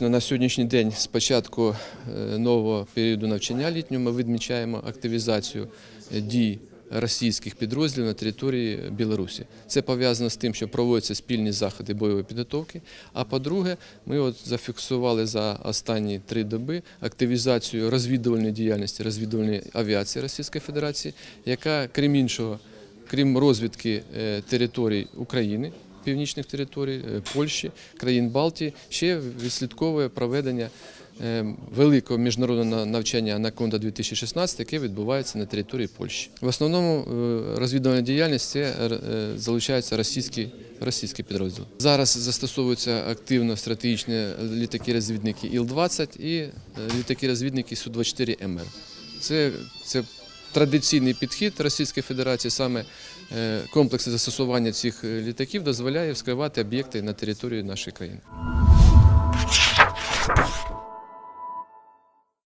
На сьогоднішній день, з початку е, нового періоду навчання літнього, ми відмічаємо активізацію е, дій російських підрозділів на території Білорусі. Це пов'язано з тим, що проводяться спільні заходи бойової підготовки. А по-друге, ми от зафіксували за останні три доби активізацію розвідувальної діяльності розвідувальної авіації Російської Федерації, яка, крім іншого, крім розвідки е, територій України, північних територій, е, Польщі, країн Балтії, ще відслідковує проведення е, великого міжнародного навчання Анаконда 2016, яке відбувається на території Польщі. В основному е, розвідувальна діяльність це залучаються російські. Російські підрозділи зараз застосовуються активно стратегічні літаки-розвідники Іл-20 і літаки-розвідники Су-24 МР. Це, це традиційний підхід Російської Федерації, саме е, комплексне застосування цих е, літаків дозволяє вскривати об'єкти на території нашої країни.